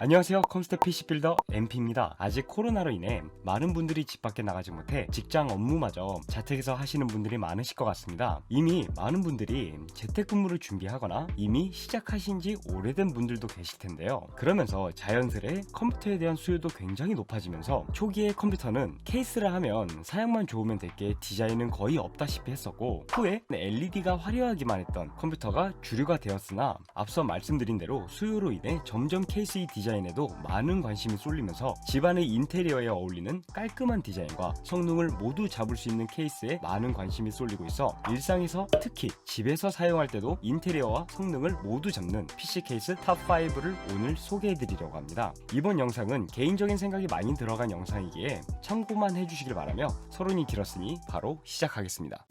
안녕하세요. 컴스테 PC빌더 MP입니다. 아직 코로나로 인해 많은 분들이 집 밖에 나가지 못해 직장 업무마저 자택에서 하시는 분들이 많으실 것 같습니다. 이미 많은 분들이 재택근무를 준비하거나 이미 시작하신 지 오래된 분들도 계실 텐데요. 그러면서 자연스레 컴퓨터에 대한 수요도 굉장히 높아지면서 초기에 컴퓨터는 케이스를 하면 사양만 좋으면 될 게 디자인은 거의 없다시피 했었고 후에 LED가 화려하기만 했던 컴퓨터가 주류가 되었으나 앞서 말씀드린 대로 수요로 인해 점점 케이스 이 디자인 에도 많은 관심이 쏠리면서 집안의 인테리어에 어울리는 깔끔한 디자인과 성능을 모두 잡을 수 있는 케이스에 많은 관심이 쏠리고 있어 일상에서 특히 집에서 사용할 때도 인테리어와 성능을 모두 잡는 PC 케이스 탑5를 오늘 소개해드리려고 합니다. 이번 영상은 개인적인 생각이 많이 들어간 영상이기에 참고만 해주시길 바라며 서론이 길었으니 바로 시작하겠습니다.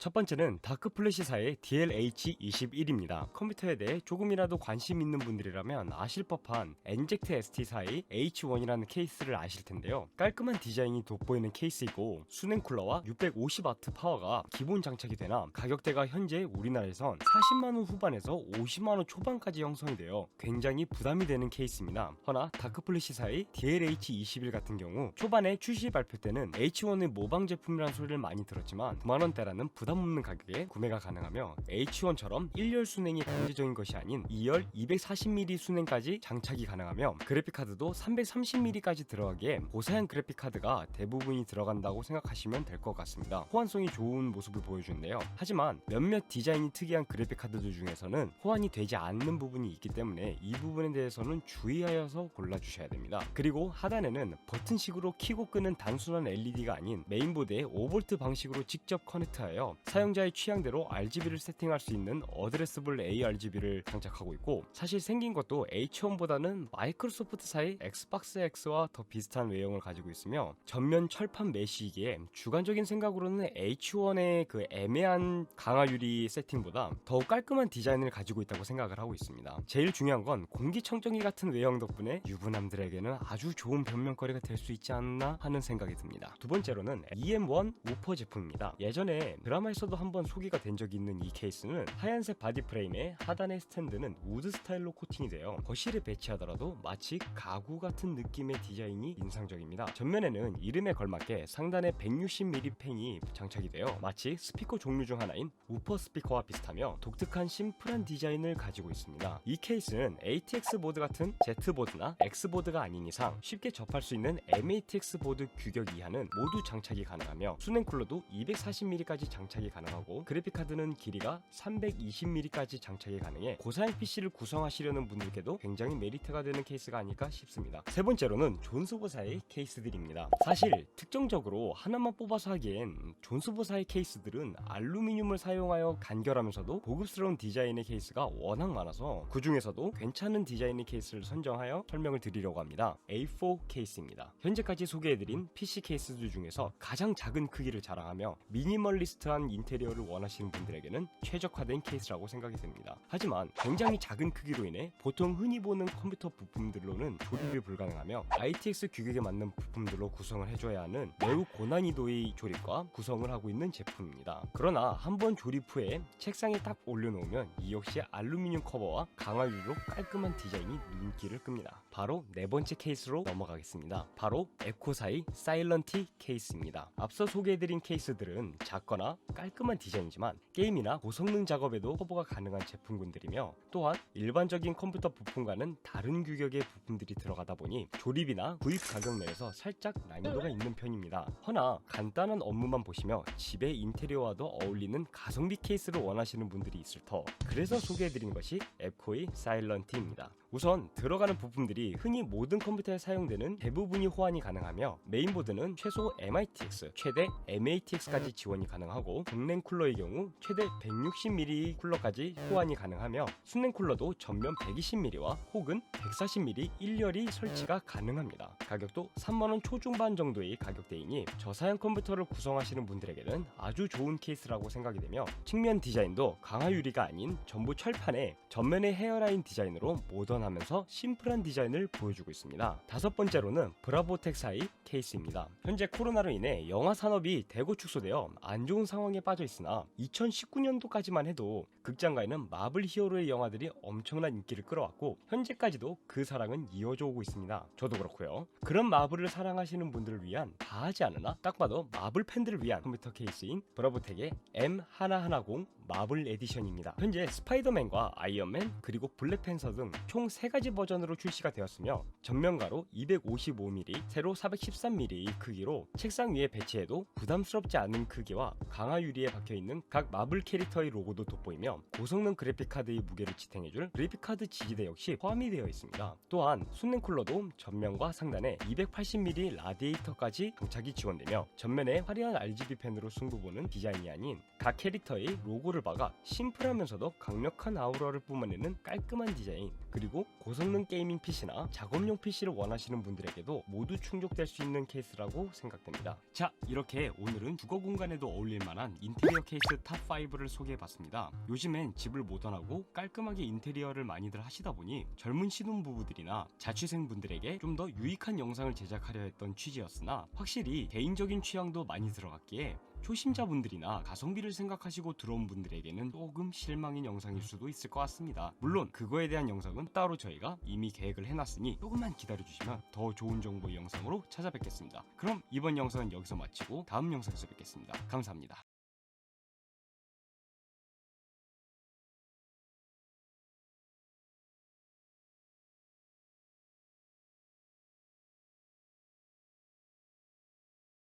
첫 번째는 다크 플래시사의 DLH21입니다. 컴퓨터에 대해 조금이라도 관심 있는 분들이라면 아실 법한 엔젝트 ST사의 H1이라는 케이스를 아실 텐데요. 깔끔한 디자인이 돋보이는 케이스이고 수냉 쿨러와 650W 파워가 기본 장착이 되나 가격대가 현재 우리나라에선 40만원 후반에서 50만원 초반까지 형성이 되어 굉장히 부담이 되는 케이스입니다. 허나 다크 플래시사의 DLH21 같은 경우 초반에 출시 발표 때는 H1의 모방 제품이라는 소리를 많이 들었지만 9만원대라는 부담 없는 가격에 구매가 가능하며 H1처럼 1열 순행이 강제적인 것이 아닌 2열 240mm 순행까지 장착이 가능하며 그래픽카드도 330mm까지 들어가기에 고사양 그래픽카드가 대부분이 들어간다고 생각하시면 될 것 같습니다. 호환성이 좋은 모습을 보여주는데요. 하지만 몇몇 디자인이 특이한 그래픽카드들 중에서는 호환이 되지 않는 부분이 있기 때문에 이 부분에 대해서는 주의하여서 골라주셔야 됩니다. 그리고 하단에는 버튼식으로 키고 끄는 단순한 LED가 아닌 메인보드에 5V 방식으로 직접 커넥트하여 사용자의 취향대로 RGB를 세팅할 수 있는 어드레스블 ARGB를 장착하고 있고 사실 생긴 것도 H1보다는 마이크로소프트사의 엑스박스 X와 더 비슷한 외형을 가지고 있으며 전면 철판 메시기에 주관적인 생각으로는 H1의 그 애매한 강화유리 세팅보다 더욱 깔끔한 디자인을 가지고 있다고 생각을 하고 있습니다. 제일 중요한 건 공기청정기 같은 외형 덕분에 유부남들에게는 아주 좋은 변명거리가 될 수 있지 않나 하는 생각이 듭니다. 두 번째로는 EM1 우퍼 제품입니다. 예전에 드라마 에서도 한번 소개가 된 적이 있는 이 케이스는 하얀색 바디 프레임에 하단의 스탠드는 우드 스타일로 코팅이 되어 거실에 배치하더라도 마치 가구 같은 느낌의 디자인이 인상적입니다. 전면에는 이름에 걸맞게 상단에 160mm 펜이 장착이 되어 마치 스피커 종류 중 하나인 우퍼 스피커와 비슷하며 독특한 심플한 디자인을 가지고 있습니다. 이 케이스는 ATX 보드 같은 Z 보드나 X 보드가 아닌 이상 쉽게 접할 수 있는 MATX 보드 규격 이하는 모두 장착이 가능하며 수냉 쿨러도 240mm까지 장착 이 가능하고 그래픽 카드는 길이가 320mm까지 장착이 가능해 고사양 PC를 구성하시려는 분들께도 굉장히 메리트가 되는 케이스가 아닐까 싶습니다. 세 번째로는 존스보사의 케이스들입니다. 사실 특정적으로 하나만 뽑아서 하기엔 존스보사의 케이스들은 알루미늄을 사용하여 간결하면서도 고급스러운 디자인의 케이스가 워낙 많아서 그 중에서도 괜찮은 디자인의 케이스를 선정하여 설명을 드리려고 합니다. A4 케이스입니다. 현재까지 소개해드린 PC 케이스들 중에서 가장 작은 크기를 자랑하며 미니멀리스트한 인테리어를 원하시는 분들에게는 최적화된 케이스라고 생각이 됩니다. 하지만 굉장히 작은 크기로 인해 보통 흔히 보는 컴퓨터 부품들로는 조립이 불가능하며 ITX 규격에 맞는 부품들로 구성을 해줘야 하는 매우 고난이도의 조립과 구성을 하고 있는 제품입니다. 그러나 한번 조립 후에 책상에 딱 올려놓으면 이 역시 알루미늄 커버와 강화유로 깔끔한 디자인이 눈길을 끕니다. 바로 네 번째 케이스로 넘어가겠습니다. 바로 에코사의 사일런티 케이스입니다. 앞서 소개해드린 케이스들은 작거나 깔끔한 디자인이지만 게임이나 고성능 작업에도 커버가 가능한 제품군들이며 또한 일반적인 컴퓨터 부품과는 다른 규격의 부품들이 들어가다 보니 조립이나 구입 가격 면에서 살짝 난이도가 있는 편입니다. 허나 간단한 업무만 보시며 집의 인테리어와도 어울리는 가성비 케이스를 원하시는 분들이 있을 터 그래서 소개해드린 것이 앱코의 사일런티입니다. 우선 들어가는 부품들이 흔히 모든 컴퓨터에 사용되는 대부분이 호환이 가능하며 메인보드는 최소 MITX, 최대 MATX까지 지원이 가능하고 동냉 쿨러의 경우 최대 160mm 쿨러까지 호환이 가능하며 순냉 쿨러도 전면 120mm와 혹은 140mm 1열이 설치가 가능합니다. 가격도 3만원 초중반 정도의 가격대이니 저사양 컴퓨터를 구성하시는 분들에게는 아주 좋은 케이스라고 생각이 되며 측면 디자인도 강화 유리가 아닌 전부 철판에 전면의 헤어라인 디자인으로 모던 모던하면서 심플한 디자인을 보여주고 있습니다. 다섯 번째로는 브라보텍 사이 케이스입니다. 현재 코로나로 인해 영화 산업이 대거 축소되어 안 좋은 상황에 빠져 있으나 2019년도까지만 해도 극장가에는 마블 히어로의 영화들이 엄청난 인기를 끌어왔고 현재까지도 그 사랑은 이어져 오고 있습니다. 저도 그렇고요. 그런 마블을 사랑하시는 분들을 위한 다 하지 않으나 딱 봐도 마블 팬들을 위한 컴퓨터 케이스인 브라보텍의 M1110 마블 에디션입니다. 현재 스파이더맨과 아이언맨 그리고 블랙팬서 등 총 3가지 버전으로 출시가 되었으며 전면가로 255mm, 세로 413mm 크기로 책상 위에 배치해도 부담스럽지 않은 크기와 강화 유리에 박혀있는 각 마블 캐릭터의 로고도 돋보이며 고성능 그래픽카드의 무게를 지탱해줄 그래픽카드 지지대 역시 포함이 되어 있습니다. 또한 순냉 쿨러도 전면과 상단에 280mm 라디에이터까지 장착이 지원되며 전면에 화려한 RGB 펜으로 승부 보는 디자인이 아닌 각 캐릭터의 로고를 박아 심플하면서도 강력한 아우라를 뿜어내는 깔끔한 디자인 그리고 고성능 게이밍 PC나 작업용 PC를 원하시는 분들에게도 모두 충족될 수 있는 케이스라고 생각됩니다. 자 이렇게 오늘은 주거 공간에도 어울릴 만한 인테리어 케이스 탑5를 소개해봤습니다. 요즘엔 집을 모던하고 깔끔하게 인테리어를 많이들 하시다 보니 젊은 신혼부부들이나 자취생분들에게 좀 더 유익한 영상을 제작하려 했던 취지였으나 확실히 개인적인 취향도 많이 들어갔기에 초심자분들이나 가성비를 생각하시고 들어온 분들에게는 조금 실망인 영상일 수도 있을 것 같습니다. 물론 그거에 대한 영상은 따로 저희가 이미 계획을 해놨으니 조금만 기다려주시면 더 좋은 정보의 영상으로 찾아뵙겠습니다. 그럼 이번 영상은 여기서 마치고 다음 영상에서 뵙겠습니다. 감사합니다.